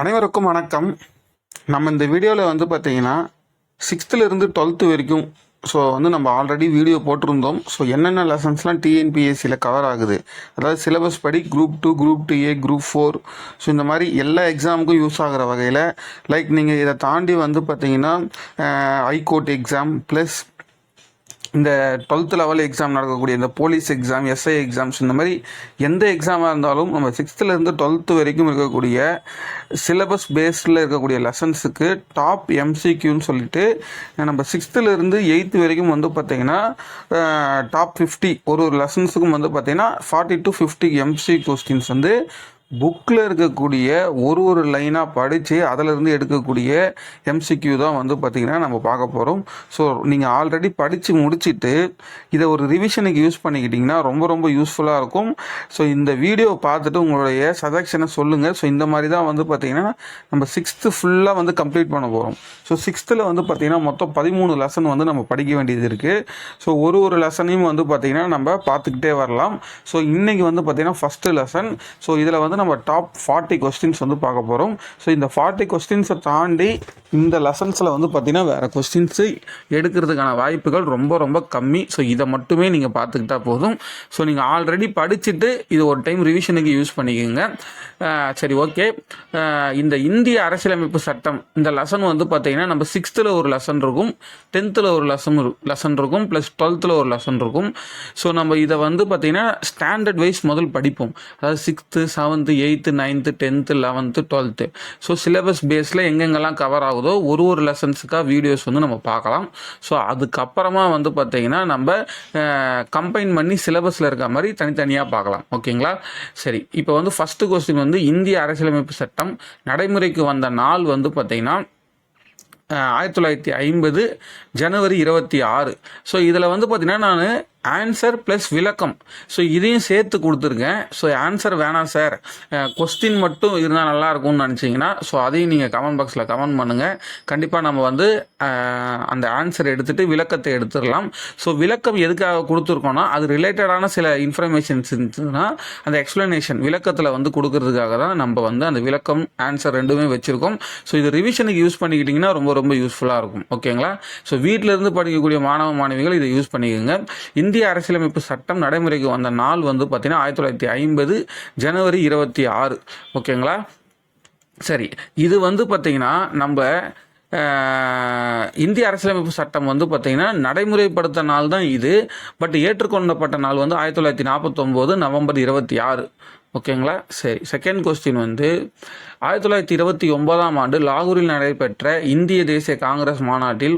அனைவருக்கும் வணக்கம். நம்ம இந்த வீடியோவில் வந்து பார்த்தீங்கன்னா சிக்ஸ்த்துலேருந்து டுவெல்த்து வரைக்கும் ஸோ வந்து நம்ம ஆல்ரெடி வீடியோ போட்டிருந்தோம். ஸோ என்னென்ன லெசன்ஸ்லாம் டிஎன்பிஎஸ்சியில் கவர் ஆகுது? அதாவது சிலபஸ் படி group two group two A group four so இந்த மாதிரி எல்லா எக்ஸாமுக்கும் யூஸ் ஆகிற வகையில் லைக் நீங்கள் இதை தாண்டி வந்து பார்த்தீங்கன்னா ஐகோர்ட் எக்ஸாம் ப்ளஸ் இந்த டுவெல்த் லெவல் எக்ஸாம் நடக்கக்கூடிய இந்த போலீஸ் எக்ஸாம் எஸ்ஐ எக்ஸாம்ஸ் இந்த மாதிரி எந்த எக்ஸாமாக இருந்தாலும் நம்ம சிக்ஸ்த்துலேருந்து டுவெல்த்து வரைக்கும் இருக்கக்கூடிய சிலபஸ் பேஸ்டில் இருக்கக்கூடிய லெசன்ஸுக்கு டாப் எம்சிக்யூன்னு சொல்லிட்டு நம்ம சிக்ஸ்த்துலேருந்து எயித்து வரைக்கும் வந்து பார்த்திங்கன்னா டாப் ஃபிஃப்டி ஒரு ஒரு லெசன்ஸுக்கும் வந்து பார்த்திங்கன்னா forty to fifty MC questions வந்து புக்கில் இருக்கக்கூடிய ஒரு ஒரு லைனாக படித்து அதிலிருந்து எடுக்கக்கூடிய எம்சிக்யூ தான் வந்து பார்த்திங்கன்னா நம்ம பார்க்க போகிறோம் ஸோ நீங்கள் ஆல்ரெடி படித்து முடிச்சுட்டு இதை ஒரு ரிவிஷனுக்கு யூஸ் பண்ணிக்கிட்டிங்கன்னா ரொம்ப ரொம்ப யூஸ்ஃபுல்லாக இருக்கும். ஸோ இந்த வீடியோ பார்த்துட்டு உங்களுடைய சஜஷனை சொல்லுங்கள் ஸோ இந்த மாதிரி தான் வந்து பார்த்திங்கன்னா நம்ம சிக்ஸ்த்து ஃபுல்லாக வந்து கம்ப்ளீட் பண்ண போகிறோம் ஸோ சிக்ஸ்த்தில் வந்து பார்த்திங்கன்னா மொத்தம் பதிமூணு லெசன் வந்து நம்ம படிக்க வேண்டியது இருக்குது ஸோ ஒரு ஒரு லெசனையும் வந்து பார்த்திங்கன்னா நம்ம பார்த்துக்கிட்டே வரலாம். ஸோ இன்றைக்கி வந்து பார்த்திங்கன்னா ஃபஸ்ட்டு லெசன் ஸோ இதில் வந்து நம்ம டாப் ஃபார்ட்டி கொஸ்டின்ஸ் வந்து பார்க்க போகிறோம் ஸோ இந்த ஃபார்ட்டி கொஸ்டின்ஸை தாண்டி இந்த லெசன்ஸில் வந்து பார்த்திங்கன்னா வேறு கொஸ்டின்ஸு எடுக்கிறதுக்கான வாய்ப்புகள் ரொம்ப ரொம்ப கம்மி. ஸோ இதை மட்டுமே நீங்கள் பார்த்துக்கிட்டா போதும். ஸோ நீங்கள் ஆல்ரெடி படிச்சுட்டு இது ஒரு டைம் ரிவிஷனுக்கு யூஸ் பண்ணிக்கோங்க. சரி ஓகே இந்த இந்திய அரசியலமைப்பு சட்டம் இந்த லெசன் வந்து பார்த்திங்கன்னா நம்ம சிக்ஸ்த்தில் ஒரு லெசன் இருக்கும் டென்த்தில் ஒரு லெசன் லெசன் இருக்கும் ப்ளஸ் டுவெல்த்தில் ஒரு லெசன் இருக்கும். ஸோ நம்ம இதை வந்து பார்த்திங்கன்னா ஸ்டாண்டர்ட் வைஸ் முதல் படிப்போம். அதாவது sixth seventh eighth ninth tenth eleventh twelfth so syllabus பேஸில் எங்கெங்கெல்லாம் கவர் ஆகுதோ ஒரு ஒரு லெசன்ஸுக்காக வீடியோஸ் வந்து நம்ம பார்க்கலாம். ஸோ அதுக்கப்புறமா வந்து பார்த்திங்கன்னா நம்ம கம்பைன் பண்ணி சிலபஸில் இருக்க மாதிரி தனித்தனியாக பார்க்கலாம். ஓகேங்களா? சரி. இப்போ வந்து ஃபஸ்ட்டு கொஸ்டின் வந்து இந்திய அரசியலமைப்பு சட்டம் நடைமுறைக்கு வந்த நாள் வந்து பார்த்திங்கன்னா ஆயிரத்தி தொள்ளாயிரத்தி ஐம்பது ஜனவரி இருபத்தி ஆறு. ஸோ இதில் வந்து பார்த்திங்கன்னா நான் ஆன்சர் ப்ளஸ் விளக்கம். ஸோ இதையும் சேர்த்து கொடுத்துருக்கேன் ஸோ ஆன்சர் வேணாம் சார் கொஸ்டின் மட்டும் இருந்தால் நல்லா இருக்கும்னு நினச்சிங்கன்னா ஸோ அதையும் நீங்கள் கமெண்ட் பாக்ஸில் கமெண்ட் பண்ணுங்கள் கண்டிப்பாக நம்ம வந்து அந்த ஆன்சர் எடுத்துகிட்டு விளக்கத்தை எடுத்துடலாம். ஸோ விளக்கம் எதுக்காக கொடுத்துருக்கோன்னா அது ரிலேட்டடான சில இன்ஃபர்மேஷன்ஸ் இருந்துச்சுன்னா அந்த எக்ஸ்ப்ளனேஷன் விளக்கத்தில் வந்து கொடுக்கறதுக்காக தான் நம்ம வந்து அந்த விளக்கம் ஆன்சர் ரெண்டுமே வச்சுருக்கோம். ஸோ இது ரிவிஷனுக்கு யூஸ் பண்ணிக்கிட்டிங்கன்னா ரொம்ப ரொம்ப யூஸ்ஃபுல்லாக இருக்கும். ஓகேங்களா ஸோ வீட்டிலேருந்து படிக்கக்கூடிய மாணவ மாணவிகள் இதை யூஸ் பண்ணிக்கோங்க. இந்த இந்திய அரசியலமைப்பு சட்டம் நடைமுறைக்கு வந்த நாள் வந்து பார்த்தீங்கன்னா ஆயிரத்தி தொள்ளாயிரத்தி ஐம்பது ஜனவரி இருபத்தி ஆறு. ஓகேங்களா? சரி இது வந்து பார்த்தீங்கன்னா நம்ம இந்திய அரசியலமைப்பு சட்டம் வந்து பார்த்தீங்கன்னா நடைமுறைப்படுத்த நாள் தான் இது. பட் ஏற்றுக்கொள்ளப்பட்ட நாள் வந்து ஆயிரத்தி தொள்ளாயிரத்தி நாற்பத்தொம்போது நவம்பர் இருபத்தி ஆறு. ஓகேங்களா? சரி செகண்ட் கொஸ்டின் வந்து ஆயிரத்தி தொள்ளாயிரத்தி இருபத்தி ஒன்பதாம் ஆண்டு லாகூரில் நடைபெற்ற இந்திய தேசிய காங்கிரஸ் மாநாட்டில்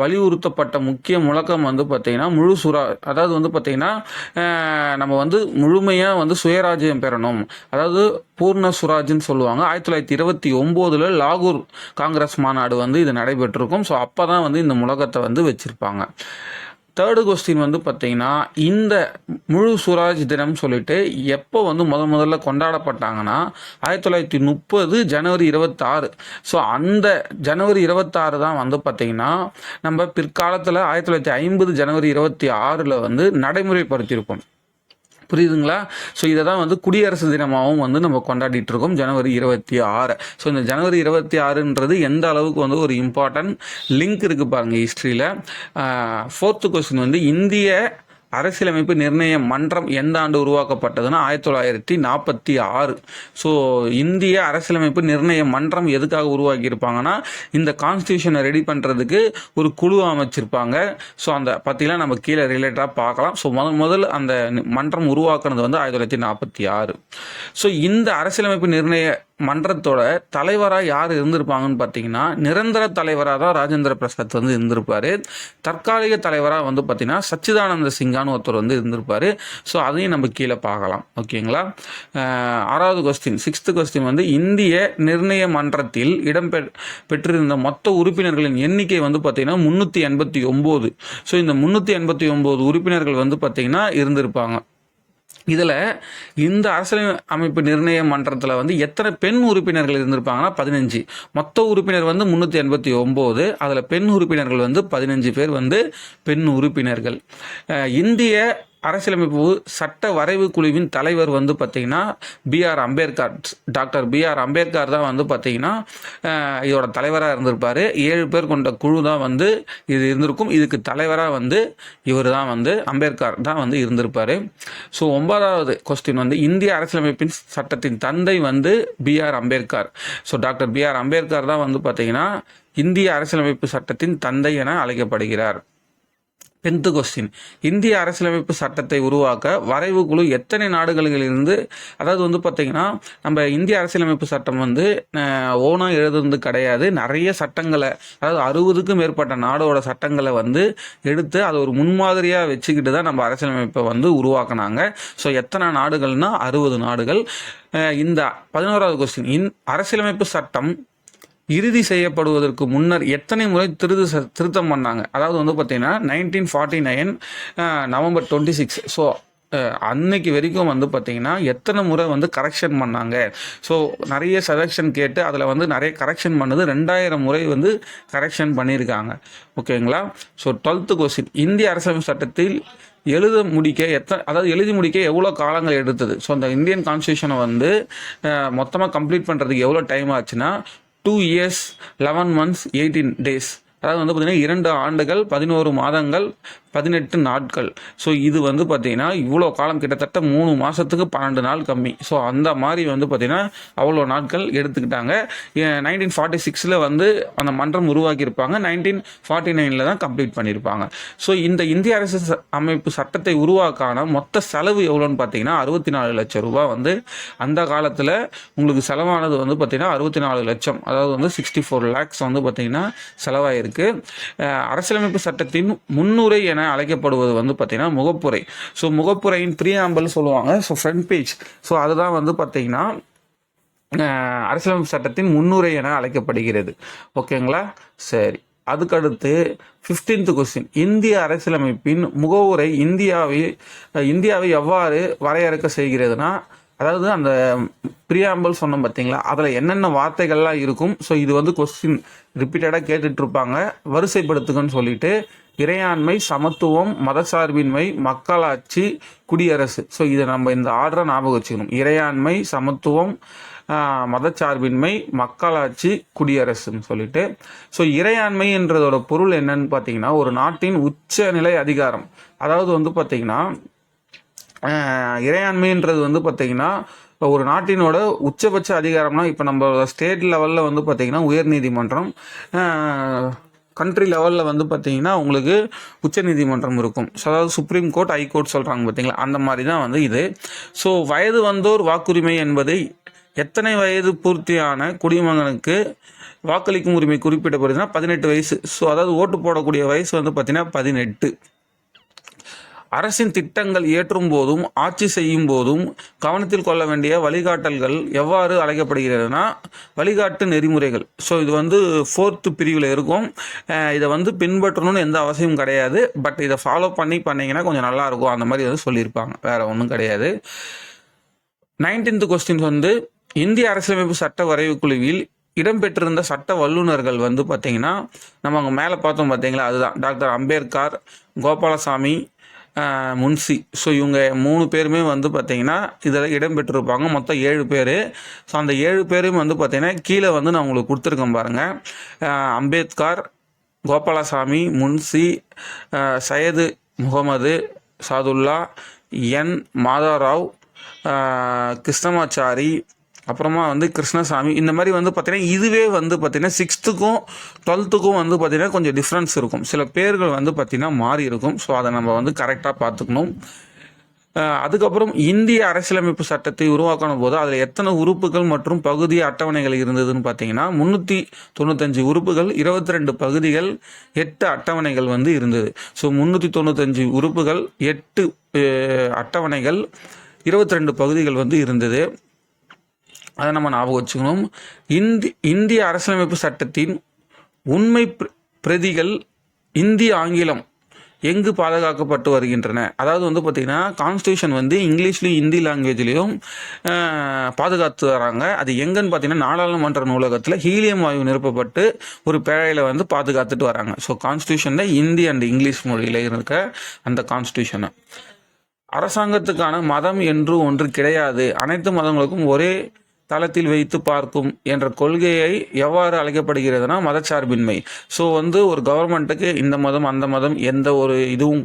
வலியுறுத்தப்பட்ட முக்கிய முழக்கம் வந்து பார்த்திங்கன்னா முழு சுரா அதாவது வந்து பார்த்திங்கன்னா நம்ம வந்து முழுமையாக வந்து சுயராஜ்யம் பெறணும். அதாவது பூர்ண சுராஜ்னு சொல்லுவாங்க. ஆயிரத்தி தொள்ளாயிரத்தி இருபத்தி ஒம்போதில் லாகூர் காங்கிரஸ் மாநாடு வந்து இது நடைபெற்றிருக்கும். ஸோ அப்போ தான் வந்து இந்த முழக்கத்தை வந்து வச்சுருப்பாங்க. தேர்டு கொஸ்டின் வந்து பார்த்தீங்கன்னா இந்த முழு சுராஜ் தினம் சொல்லிட்டு எப்போ வந்து முத முதல்ல கொண்டாடப்பட்டாங்கன்னா ஆயிரத்தி தொள்ளாயிரத்தி முப்பது ஜனவரி இருபத்தாறு. ஸோ அந்த ஜனவரி இருபத்தாறு தான் வந்து பார்த்தீங்கன்னா நம்ம பிற்காலத்தில் ஆயிரத்தி தொள்ளாயிரத்தி ஐம்பது ஜனவரி இருபத்தி ஆறில் வந்து நடைமுறைப்படுத்தியிருப்போம். புரியுதுங்களா? ஸோ இதை தான் வந்து குடியரசு தினமாகவும் வந்து நம்ம கொண்டாடிட்டு இருக்கோம் ஜனவரி இருபத்தி ஆறு. ஸோ இந்த ஜனவரி இருபத்தி ஆறுன்றது எந்த அளவுக்கு வந்து ஒரு இம்பார்ட்டன்ட் லிங்க் இருக்குது பாருங்கள் ஹிஸ்ட்ரியில் ஃபோர்த்து கொஸ்டின் வந்து இந்திய அரசியலமைப்பு நிர்ணய மன்றம் எந்த ஆண்டு உருவாக்கப்பட்டதுன்னா ஆயிரத்தி தொள்ளாயிரத்தி நாற்பத்தி ஆறு. ஸோ இந்திய அரசியலமைப்பு நிர்ணய மன்றம் எதுக்காக உருவாக்கியிருப்பாங்கன்னா இந்த கான்ஸ்டியூஷனை ரெடி பண்ணுறதுக்கு ஒரு குழு அமைச்சிருப்பாங்க. ஸோ அந்த பற்றிலாம் நம்ம கீழே ரிலேட்டடாக பார்க்கலாம். ஸோ முதல் முதல் அந்த மன்றம் உருவாக்குனது வந்து ஆயிரத்தி தொள்ளாயிரத்தி நாற்பத்தி ஆறு. ஸோ இந்த அரசியலமைப்பு நிர்ணய மன்றத்தோட தலைவராக யார் இருந்திருப்பாங்கன்னு பார்த்தீங்கன்னா நிரந்தர தலைவராக தான் ராஜேந்திர பிரசாத் வந்து இருந்திருப்பார். தற்காலிக தலைவராக வந்து பார்த்தீங்கன்னா சச்சிதானந்த சிங்கான்னு ஒருத்தர் வந்து இருந்திருப்பார். ஸோ அதையும் நம்ம கீழே பார்க்கலாம். ஓகேங்களா? ஆறாவது கொஸ்டின் சிக்ஸ்த்து கொஸ்டின் வந்து இந்திய நிர்ணய மன்றத்தில் இடம்பெ பெற்றிருந்த மொத்த உறுப்பினர்களின் எண்ணிக்கை வந்து பார்த்தீங்கன்னா முந்நூற்றி எண்பத்தி ஒம்பது. ஸோ இந்த முந்நூற்றி எண்பத்தி ஒம்பது உறுப்பினர்கள் வந்து பார்த்தீங்கன்னா இருந்திருப்பாங்க. இதில் இந்த அரசியல் அமைப்பு நிர்ணய மன்றத்தில் வந்து எத்தனை பெண் உறுப்பினர்கள் இருந்திருப்பாங்கன்னா பதினஞ்சு. மொத்த உறுப்பினர் வந்து முந்நூற்றி எண்பத்தி ஒம்பது. அதில் பெண் உறுப்பினர்கள் வந்து பதினஞ்சு பேர் வந்து பெண் உறுப்பினர்கள். இந்திய அரசியலமைப்பு சட்ட வரைவு குழுவின் தலைவர் வந்து பார்த்தீங்கன்னா B R Ambedkar. Doctor B R Ambedkar தான் வந்து பார்த்தீங்கன்னா இதோட தலைவராக இருந்திருப்பார். ஏழு பேர் கொண்ட குழு தான் வந்து இது இருந்திருக்கும். இதுக்கு தலைவராக வந்து இவர் தான் வந்து அம்பேத்கர் தான் வந்து இருந்திருப்பார். ஸோ ஒன்பதாவது கொஸ்டின் வந்து இந்திய அரசியலமைப்பின் சட்டத்தின் தந்தை வந்து B R Ambedkar. So doctor B R Ambedkar தான் வந்து பார்த்தீங்கன்னா இந்திய அரசியலமைப்பு சட்டத்தின் தந்தை என அழைக்கப்படுகிறார். டென்த்து கொஸ்டின் இந்திய அரசியலமைப்பு சட்டத்தை உருவாக்க வரைவு குழு எத்தனை நாடுகளிலிருந்து அதாவது வந்து பார்த்தீங்கன்னா நம்ம இந்திய அரசியலமைப்பு சட்டம் வந்து ஓனாக எழுதுறது கிடையாது. நிறைய சட்டங்களை அதாவது அறுபதுக்கும் மேற்பட்ட நாடோட சட்டங்களை வந்து எடுத்து அதை ஒரு முன்மாதிரியாக வச்சுக்கிட்டு தான் நம்ம அரசியலமைப்பை வந்து உருவாக்குனாங்க. ஸோ எத்தனை நாடுகள்னா அறுபது நாடுகள். இந்த பதினோராவது கொஸ்டின் இன் அரசியலமைப்பு சட்டம் இறுதி செய்யப்படுவதற்கு முன்னர் எத்தனை முறை திருது திருத்தம் பண்ணாங்க? அதாவது வந்து பார்த்தீங்கன்னா nineteen forty nine November twenty six so அன்னைக்கு வரைக்கும் வந்து பார்த்தீங்கன்னா எத்தனை முறை வந்து கரெக்ஷன் பண்ணாங்க? ஸோ நிறைய செலெக்ஷன் கேட்டு அதில் வந்து நிறைய கரெக்ஷன் பண்ணது ரெண்டாயிரம் முறை வந்து கரெக்ஷன் பண்ணியிருக்காங்க. ஓகேங்களா? ஸோ டுவெல்த்து கொஸ்டின் இந்திய அரசியலமைப்பு சட்டத்தில் எழுத முடிக்க எத்தனை அதாவது எழுதி முடிக்க எவ்வளோ காலங்கள் எடுத்தது? ஸோ அந்த இந்தியன் கான்ஸ்டியூஷனை வந்து மொத்தமாக கம்ப்ளீட் பண்ணுறதுக்கு எவ்வளோ டைம் ஆச்சுன்னா two years eleven months eighteen days அதாவது வந்து பார்த்திங்கன்னா இரண்டு ஆண்டுகள் பதினோரு மாதங்கள் பதினெட்டு நாட்கள். ஸோ இது வந்து பார்த்திங்கன்னா இவ்வளோ காலம் கிட்டத்தட்ட மூணு மாதத்துக்கு பன்னெண்டு நாள் கம்மி. ஸோ அந்த மாதிரி வந்து பார்த்திங்கன்னா அவ்வளோ நாட்கள் எடுத்துக்கிட்டாங்க. நைன்டீன் ஃபார்ட்டி சிக்ஸில் வந்து அந்த மன்றம் உருவாக்கியிருப்பாங்க. நைன்டீன் ஃபார்ட்டி நைனில் தான் கம்ப்ளீட் பண்ணியிருப்பாங்க. ஸோ இந்த இந்திய அரசு ச- அமைப்பு சட்டத்தை உருவாக்கான மொத்த செலவு எவ்வளோன்னு பார்த்தீங்கன்னா அறுபத்தி நாலு லட்சம் ரூபாய் வந்து அந்த காலத்தில் உங்களுக்கு செலவானது வந்து பார்த்தீங்கன்னா அறுபத்தி நாலு லட்சம். அதாவது வந்து சிக்ஸ்டி ஃபோர் லேக்ஸ் வந்து பார்த்திங்கன்னா செலவாயிருக்கு. அரசியலமைப்பு சட்டத்தின் முன்னுரை என அழைக்கப்படுவது வந்து பார்த்திங்கன்னா முகப்புரை. ஸோ முகப்புரையின் ப்ரீஆம்பல் சொல்லுவாங்க. ஸோ ஃப்ரண்ட் பேஜ் ஸோ அதுதான் வந்து பார்த்தீங்கன்னா அரசியலமைப்பு சட்டத்தின் முன்னுரை என அழைக்கப்படுகிறது. ஓகேங்களா சரி. அதுக்கடுத்து ஃபிஃப்டீன்த் கொஸ்டின் இந்திய அரசியலமைப்பின் முகவுரை இந்தியாவை இந்தியாவை எவ்வாறு வரையறுக்க செய்கிறதுனா அதாவது அந்த ப்ரியாம்பல் சொன்னோம் பார்த்தீங்களா? அதில் என்னென்ன வார்த்தைகள்லாம் இருக்கும்? ஸோ இது வந்து கொஸ்டின் ரிப்பீட்டடாக கேட்டுட்ருப்பாங்க வரிசைப்படுத்துங்கன்னு சொல்லிட்டு இறையாண்மை சமத்துவம் மதசார்பின்மை மக்களாட்சி குடியரசு. ஸோ இதை நம்ம இந்த ஆர்டரை ஞாபகம் வச்சுக்கணும். இறையாண்மை சமத்துவம் மதச்சார்பின்மை மக்களாட்சி குடியரசுன்னு சொல்லிட்டு. ஸோ இறையாண்மைன்றதோட பொருள் என்னன்னு பார்த்தீங்கன்னா ஒரு நாட்டின் உச்சநிலை அதிகாரம். அதாவது வந்து பார்த்தீங்கன்னா இறையாண்மைன்றது வந்து பார்த்தீங்கன்னா ஒரு நாட்டினோட உச்சபட்ச அதிகாரம்னா இப்போ நம்ம ஸ்டேட் லெவலில் வந்து பார்த்தீங்கன்னா உயர்நீதிமன்றம் கண்ட்ரி லெவலில் வந்து பார்த்தீங்கன்னா உங்களுக்கு உச்சநீதிமன்றம் இருக்கும். ஸோ அதாவது சுப்ரீம் கோர்ட் ஹைகோர்ட் சொல்கிறாங்க பார்த்தீங்களா அந்த மாதிரி தான் வந்து இது. ஸோ வயது வந்தோர் வாக்குரிமை என்பதை எத்தனை வயது பூர்த்தியான குடிமகனுக்கு வாக்களிக்கும் உரிமை குறிப்பிடப்படுதுன்னா பதினெட்டு வயசு. ஸோ அதாவது ஓட்டு போடக்கூடிய வயசு வந்து பார்த்தீங்கன்னா பதினெட்டு. அரசின் திட்டங்கள் இயற்றும் போதும் ஆட்சி செய்யும் போதும் கவனத்தில் கொள்ள வேண்டிய வழிகாட்டல்கள் எவ்வாறு அழைக்கப்படுகிறதுனா வழிகாட்டு நெறிமுறைகள். ஸோ இது வந்து ஃபோர்த்து பிரிவில் இருக்கும். இதை வந்து பின்பற்றணும்னு எந்த அவசியமும் கிடையாது. பட் இதை ஃபாலோ பண்ணி பண்ணிங்கன்னா கொஞ்சம் நல்லாயிருக்கும் அந்த மாதிரி வந்து சொல்லியிருப்பாங்க. வேற ஒன்றும் கிடையாது. நைன்டீன்த் கொஸ்டின்ஸ் வந்து இந்திய அரசியலமைப்பு சட்ட வரைவு குழுவில் இடம்பெற்றிருந்த சட்ட வல்லுநர்கள் வந்து பார்த்தீங்கன்னா நம்ம அங்கே மேலே பார்த்தோம் பார்த்தீங்களா அதுதான் டாக்டர் அம்பேத்கர் கோபாலசாமி முன்சி. ஸோ இவங்க மூணு பேருமே வந்து பார்த்திங்கன்னா இதில் இடம்பெற்றிருப்பாங்க. மொத்தம் ஏழு பேர். ஸோ அந்த ஏழு பேரும் வந்து பார்த்திங்கன்னா கீழே வந்து நான் உங்களுக்கு கொடுத்துருக்கேன் பாருங்கள் அம்பேத்கர் கோபாலசாமி முன்சி சையது முகமது சாதுல்லா என் மாதாராவ் கிருஷ்ணமாச்சாரி அப்புறமா வந்து கிருஷ்ணசாமி. இந்த மாதிரி வந்து பார்த்தீங்கன்னா இதுவே வந்து பார்த்திங்கன்னா சிக்ஸ்த்துக்கும் டுவெல்த்துக்கும் வந்து பார்த்தீங்கன்னா கொஞ்சம் டிஃப்ரென்ஸ் இருக்கும். சில பேர்கள் வந்து பார்த்தீங்கன்னா மாறி இருக்கும். ஸோ அதை நம்ம வந்து கரெக்டாக பார்த்துக்கணும். அதுக்கப்புறம் இந்திய அரசியலமைப்பு சட்டத்தை உருவாக்கணும் போது அதில் எத்தனை உறுப்புகள் மற்றும் பகுதி அட்டவணைகள் இருந்ததுன்னு பார்த்தீங்கன்னா முந்நூற்றி தொண்ணூத்தஞ்சு உறுப்புகள் இருபத்தி ரெண்டு பகுதிகள் எட்டு அட்டவணைகள் வந்து இருந்தது. ஸோ முந்நூற்றி தொண்ணூத்தஞ்சு உறுப்புகள் எட்டு அட்டவணைகள் இருபத்தி ரெண்டு பகுதிகள் வந்து இருந்தது. அதை நம்ம ஞாபகம் வச்சுக்கணும். இந்தி இந்திய அரசியலமைப்பு சட்டத்தின் உண்மை பிரதிகள் இந்தி ஆங்கிலம் எங்கு பாதுகாக்கப்பட்டு வருகின்றன? அதாவது வந்து பார்த்திங்கன்னா கான்ஸ்டியூஷன் வந்து இங்கிலீஷ்லேயும் ஹிந்தி லாங்குவேஜ்லேயும் பாதுகாத்து வராங்க. அது எங்கன்னு பார்த்தீங்கன்னா நாடாளுமன்ற நூலகத்தில் ஹீலியம் வாயு நிரப்பப்பட்டு ஒரு பேழையில் வந்து பாதுகாத்துட்டு வராங்க. ஸோ கான்ஸ்டியூஷனில் ஹிந்தி அண்ட் இங்கிலீஷ் மொழியில் இருக்க அந்த கான்ஸ்டியூஷனை அரசாங்கத்துக்கான மதம் என்று ஒன்று கிடையாது. அனைத்து மதங்களுக்கும் ஒரே தளத்தில் வைத்து பார்க்கும் என்ற கொள்கையை எவ்வாறு அழைக்கப்படுகிறதுனா மதச்சார்பின்மை. ஸோ வந்து ஒரு கவர்மெண்ட்டுக்கு இந்த மதம் அந்த மதம் எந்த ஒரு இதுவும்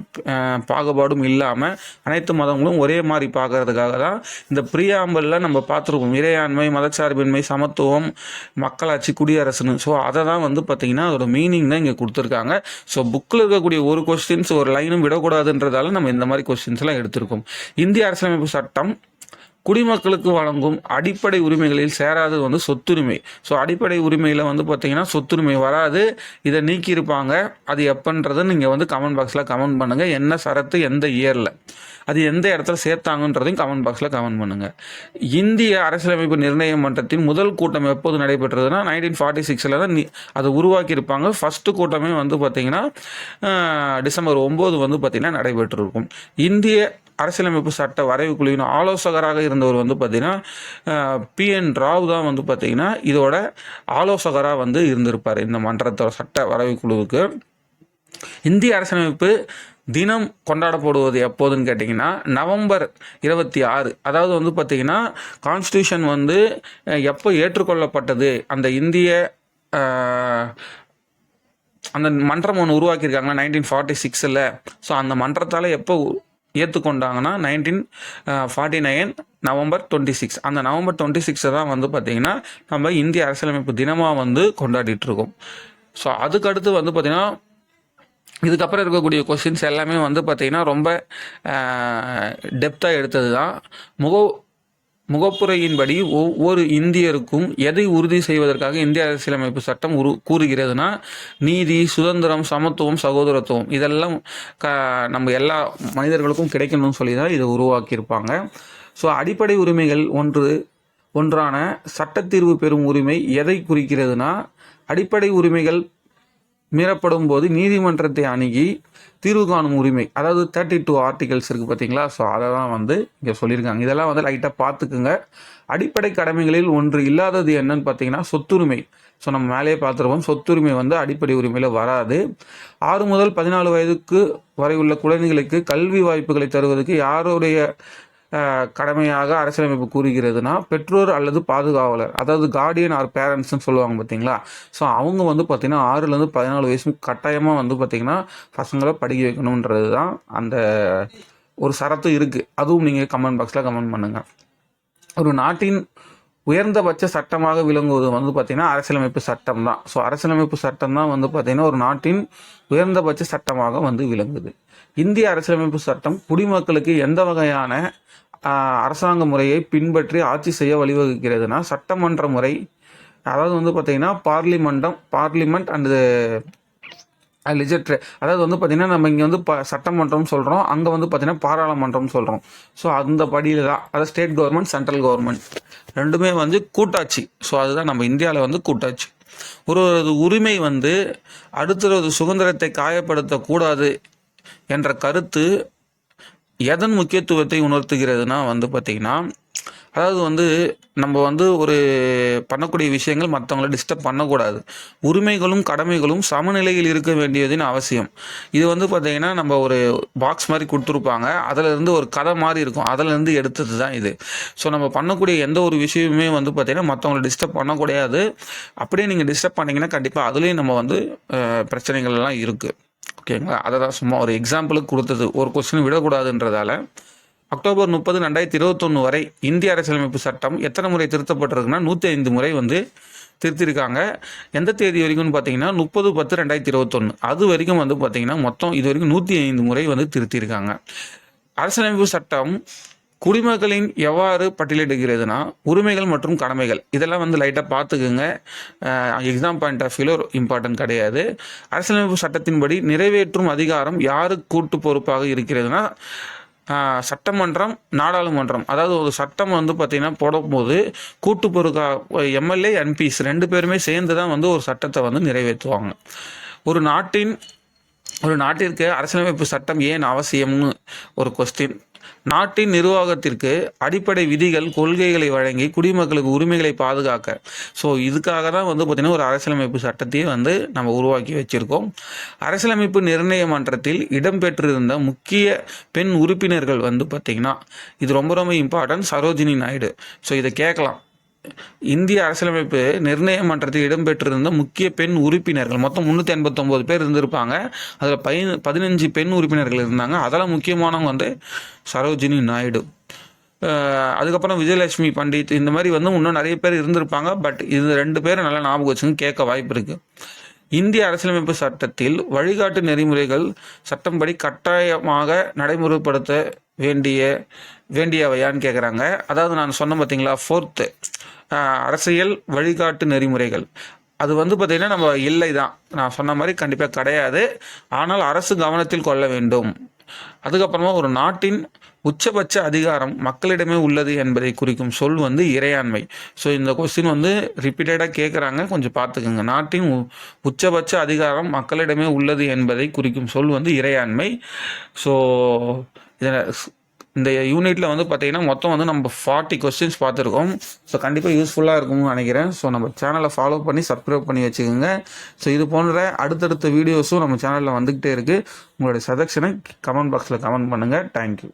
பாகுபாடும் இல்லாமல் அனைத்து மதங்களும் ஒரே மாதிரி பார்க்கறதுக்காக தான் இந்த பிரியாம்பலில் நம்ம பார்த்துருக்கோம் இறையாண்மை மதச்சார்பின்மை சமத்துவம் மக்களாட்சி குடியரசுன்னு. ஸோ அதை தான் வந்து பார்த்திங்கன்னா அதோட மீனிங் தான் இங்கே கொடுத்துருக்காங்க. ஸோ புக்கில் இருக்கக்கூடிய ஒரு கொஸ்டின்ஸ் ஒரு லைனும் விடக்கூடாதுன்றதால நம்ம இந்த மாதிரி கொஸ்டின்ஸ்லாம் எடுத்திருக்கோம். இந்திய அரசியலமைப்பு சட்டம் குடிமக்களுக்கு வழங்கும் அடிப்படை உரிமைகளில் சேராதது வந்து சொத்துரிமை. ஸோ அடிப்படை உரிமையில் வந்து பார்த்தீங்கன்னா சொத்துரிமை வராது. இதை நீக்கியிருப்பாங்க. அது எப்பன்றதை நீங்கள் வந்து கமெண்ட் பாக்ஸில் கமெண்ட் பண்ணுங்கள் என்ன சரத்து எந்த இயரில் அது எந்த இடத்துல சேர்த்தாங்கன்றதையும் கமெண்ட் பாக்ஸில் கமெண்ட் பண்ணுங்கள் இந்திய அரசியலமைப்பு நிர்ணய மன்றத்தின் முதல் கூட்டம் எப்போது நடைபெற்றதுன்னா நைன்டீன் ஃபார்ட்டி சிக்ஸில் தான் அதை உருவாக்கியிருப்பாங்க. ஃபஸ்ட்டு கூட்டமே வந்து பார்த்திங்கன்னா டிசம்பர் ஒம்பது வந்து பார்த்திங்கன்னா நடைபெற்றிருக்கும். இந்திய அரசியலமைப்பு சட்ட வரைவு குழுவின் ஆலோசகராக இருந்தவர் வந்து பார்த்திங்கன்னா பி என் ராவ் தான் வந்து பார்த்தீங்கன்னா இதோட ஆலோசகராக வந்து இருந்திருப்பார் இந்த மன்றத்தோட சட்ட வரைவு குழுவுக்கு இந்திய அரசியலமைப்பு தினம் கொண்டாடப்படுவது எப்போதுன்னு கேட்டிங்கன்னா நவம்பர் இருபத்தி ஆறு. அதாவது வந்து பார்த்திங்கன்னா கான்ஸ்டியூஷன் வந்து எப்போ ஏற்றுக்கொள்ளப்பட்டது? அந்த இந்திய அந்த மன்றம் ஒன்று உருவாக்கியிருக்காங்க நைன்டீன் ஃபார்ட்டி சிக்ஸில் ஸோ அந்த மன்றத்தால் எப்போ ஏற்றுக்கொண்டாங்கன்னா nineteen forty nine November twenty six அந்த நவம்பர் டுவெண்ட்டி சிக்ஸை தான் வந்து பார்த்திங்கன்னா நம்ம இந்திய அரசியலமைப்பு தினமாக வந்து கொண்டாடிட்டுருக்கோம் ஸோ அதுக்கு அடுத்து வந்து பார்த்திங்கன்னா இதுக்கப்புறம் இருக்கக்கூடிய கொஸ்டின்ஸ் எல்லாமே வந்து பார்த்திங்கன்னா ரொம்ப டெப்த்தாக எடுத்தது தான் முக முகப்புரையின்படி ஒவ்வொரு இந்தியருக்கும் எதை உறுதி செய்வதற்காக இந்திய அரசியலமைப்பு சட்டம் உரு கூறுகிறதுனா நீதி சுதந்திரம் சமத்துவம் சகோதரத்துவம் இதெல்லாம் க நம்ம எல்லா மனிதர்களுக்கும் கிடைக்கணும்னு சொல்லி தான் இதை உருவாக்கியிருப்பாங்க. ஸோ அடிப்படை உரிமைகள் ஒன்று ஒன்றான சட்டத்தீர்வு பெறும் உரிமை எதை குறிக்கிறதுனா அடிப்படை உரிமைகள் மீறப்படும் போது நீதிமன்றத்தை அணுகி தீர்வு காணும் உரிமை அதாவது தேர்ட்டி டூ ஆர்டிகல்ஸ் இருக்குது பார்த்தீங்களா ஸோ அதை தான் வந்து இங்கே சொல்லியிருக்காங்க. இதெல்லாம் வந்து லைட்டாக பார்த்துக்குங்க. அடிப்படை கடமைகளில் ஒன்று இல்லாதது என்னன்னு பார்த்தீங்கன்னா சொத்துரிமை. ஸோ நம்ம மேலேயே பார்த்துருப்போம். சொத்துரிமை வந்து அடிப்படை உரிமையில் வராது. ஆறு முதல் பதினாலு வயதுக்கு வரை உள்ள குழந்தைகளுக்கு கல்வி வாய்ப்புகளை தருவதற்கு யாருடைய கடமையாக அரசியலமைப்பு கூறுகிறதுனா பெற்றோர் அல்லது பாதுகாவலர் அதாவது கார்டியன் ஆர் பேரண்ட்ஸ்னு சொல்லுவாங்க பார்த்தீங்களா? ஸோ அவங்க வந்து பார்த்திங்கன்னா ஆறுலேருந்து பதினாலு வயசு கட்டாயமாக வந்து பார்த்திங்கன்னா பசங்களை படிக்க வைக்கணுன்றது தான் அந்த ஒரு சரத்து இருக்குது அதுவும் நீங்கள் கமெண்ட் பாக்ஸில் கமெண்ட் பண்ணுங்கள் ஒரு நாட்டின் உயர்ந்தபட்ச சட்டமாக விளங்குவது வந்து பார்த்திங்கன்னா அரசியலமைப்பு சட்டம் தான் ஸோ அரசியலமைப்பு சட்டம் தான் வந்து பார்த்திங்கன்னா ஒரு நாட்டின் உயர்ந்தபட்ச சட்டமாக வந்து விளங்குது. இந்திய அரசியலமைப்பு சட்டம் குடிமக்களுக்கு எந்த வகையான அரசாங்க முறையை பின்பற்றி ஆட்சி செய்ய வழிவகுக்கிறதுனா சட்டமன்ற முறை அதாவது வந்து பார்த்திங்கன்னா பார்லிமெண்டம் பார்லிமெண்ட் அண்டு லிஜட்ரு. அதாவது வந்து பார்த்திங்கன்னா நம்ம இங்கே வந்து ப சட்டமன்றம் சொல்கிறோம் அங்கே வந்து பார்த்திங்கன்னா பாராளுமன்றம் சொல்கிறோம் ஸோ அந்த படியில் தான் அதாவது ஸ்டேட் கவர்மெண்ட் சென்ட்ரல் கவர்மெண்ட். ரெண்டுமே வந்து கூட்டாட்சி. ஸோ அதுதான் நம்ம இந்தியாவில் வந்து கூட்டாட்சி. ஒரு ஒரு உரிமை வந்து அடுத்தது சுதந்திரத்தை காயப்படுத்தக்கூடாது என்ற கருத்து எதன் முக்கியத்துவத்தை உணர்த்துகிறதுனா வந்து பார்த்திங்கன்னா அதாவது வந்து நம்ம வந்து ஒரு பண்ணக்கூடிய விஷயங்கள் மற்றவங்கள டிஸ்டர்ப் பண்ணக்கூடாது. உரிமைகளும் கடமைகளும் சமநிலையில் இருக்க வேண்டியதின் அவசியம். இது வந்து பார்த்திங்கன்னா நம்ம ஒரு பாக்ஸ் மாதிரி கொடுத்துருப்பாங்க. அதிலிருந்து ஒரு கதை மாதிரி இருக்கும். அதிலிருந்து எடுத்தது தான் இது. ஸோ நம்ம பண்ணக்கூடிய எந்த ஒரு விஷயமுமே வந்து பார்த்திங்கன்னா மற்றவங்களை டிஸ்டர்ப் பண்ணக்கூடாது. அப்படியே நீங்கள் டிஸ்டர்ப் பண்ணீங்கன்னா கண்டிப்பாக அதுலேயும் நம்ம வந்து பிரச்சனைகள்லாம் பிரச்சனைகள் எல்லாம் இருக்குது ஓகேங்களா அதை தான் சும்மா ஒரு எக்ஸாம்பிளுக்கு கொடுத்தது. ஒரு கொஸ்டின் விடக்கூடாதுன்றதால அக்டோபர் முப்பது ரெண்டாயிரத்தி இருபத்தொன்று வரை இந்திய அரசியலமைப்பு சட்டம் எத்தனை முறை திருத்தப்பட்டிருக்குன்னா நூற்றி ஐந்து முறை வந்து திருத்திருக்காங்க. எந்த தேதி வரைக்கும்னு பார்த்தீங்கன்னா முப்பது பத்து ரெண்டாயிரத்தி இருபத்தொன்று அது வரைக்கும் வந்து பார்த்தீங்கன்னா மொத்தம் இது வரைக்கும் நூற்றி ஐந்து முறை வந்து திருத்திருக்காங்க. அரசியலமைப்பு சட்டம் குடிமக்களின் எவ்வாறு பட்டியலிடுகிறதுனா உரிமைகள் மற்றும் கடமைகள். இதெல்லாம் வந்து லைட்டாக பார்த்துக்குங்க. எக்ஸாம் பாயிண்ட் ஆஃப் வியூவில் இம்பார்ட்டன்ட் கிடையாது. அரசியலமைப்பு சட்டத்தின்படி நிறைவேற்றும் அதிகாரம் யாருக்கு கூட்டு பொறுப்பாக இருக்கிறதுனா சட்டமன்றம் நாடாளுமன்றம். அதாவது ஒரு சட்டம் வந்து பார்த்திங்கன்னா போடும்போது கூட்டு பொறுக்கா எம்எல்ஏ எம்பிஸ் ரெண்டு பேருமே சேர்ந்து தான் வந்து ஒரு சட்டத்தை வந்து நிறைவேற்றுவாங்க. ஒரு நாட்டின் ஒரு நாட்டிற்கு அரசியலமைப்பு சட்டம் ஏன் அவசியம்னு ஒரு கொஸ்டின் நாட்டின் நிர்வாகத்திற்கு அடிப்படை விதிகள் கொள்கைகளை வழங்கி குடிமக்களுக்கு உரிமைகளை பாதுகாக்க. ஸோ இதுக்காக தான் வந்து பார்த்திங்கன்னா ஒரு அரசியலமைப்பு சட்டத்தையே வந்து நம்ம உருவாக்கி வச்சுருக்கோம். அரசியலமைப்பு நிர்ணய மன்றத்தில் இடம்பெற்றிருந்த முக்கிய பெண் உறுப்பினர்கள் வந்து பார்த்திங்கன்னா இது ரொம்ப ரொம்ப இம்பார்ட்டன்ட் சரோஜினி நாயுடு. ஸோ இதை கேட்கலாம். இந்திய அரசியலமைப்பு நிர்ணய மன்றத்தில் இடம்பெற்றிருந்த முக்கிய பெண் உறுப்பினர்கள் மொத்தம் முந்நூற்றி எண்பத்தொம்போது பேர் இருந்திருப்பாங்க. அதில் பதி பதினஞ்சு பெண் உறுப்பினர்கள் இருந்தாங்க. அதில் முக்கியமானவங்க வந்து சரோஜினி நாயுடு. அதுக்கப்புறம் விஜயலட்சுமி பண்டித் இந்த மாதிரி வந்து இன்னும் நிறைய பேர் இருந்திருப்பாங்க. பட் இது ரெண்டு பேரும் நல்லா ஞாபகம் வச்சுங்க கேட்க வாய்ப்பு இருக்குது இந்திய அரசியலமைப்பு சட்டத்தில் வழிகாட்டு நெறிமுறைகள் சட்டம்படி கட்டாயமாக நடைமுறைப்படுத்த வேண்டிய வேண்டியவையான்னு கேட்குறாங்க அதாவது நான் சொன்னேன் பார்த்தீங்களா ஃபோர்த்து அரசியல் வழிகாட்டு நெறிமுறைகள். அது வந்து பார்த்திங்கன்னா நம்ம இல்லை தான் நான் சொன்ன மாதிரி கண்டிப்பாக கிடையாது. ஆனால் அரசு கவனத்தில் கொள்ள வேண்டும். அதுக்கப்புறமா ஒரு நாட்டின் உச்சபட்ச அதிகாரம் மக்களிடமே உள்ளது என்பதை குறிக்கும் சொல் வந்து இறையாண்மை. ஸோ இந்த கொஸ்டின் வந்து ரிப்பீட்டடாக கேட்குறாங்க கொஞ்சம் பார்த்துக்கோங்க நாட்டின் உ- உச்சபட்ச அதிகாரம் மக்களிடமே உள்ளது என்பதை குறிக்கும் சொல் வந்து இறையாண்மை. ஸோ இதில் இந்த யூனிட்டில் வந்து பார்த்தீங்கன்னா மொத்தம் வந்து நம்ம ஃபார்ட்டி கொஸ்டின்ஸ் பார்த்துருக்கோம். ஸோ கண்டிப்பாக யூஸ்ஃபுல்லாக இருக்கும்னு நினைக்கிறேன். ஸோ நம்ம சேனலை ஃபாலோ பண்ணி சப்ஸ்கிரைப் பண்ணி வச்சுக்கோங்க. ஸோ இது போன்ற அடுத்தடுத்த வீடியோஸும் நம்ம சேனலில் வந்துக்கிட்டே இருக்குது உங்களுடைய சஜஷனை கமெண்ட் பாக்ஸில் கமெண்ட் பண்ணுங்கள் தேங்க்யூ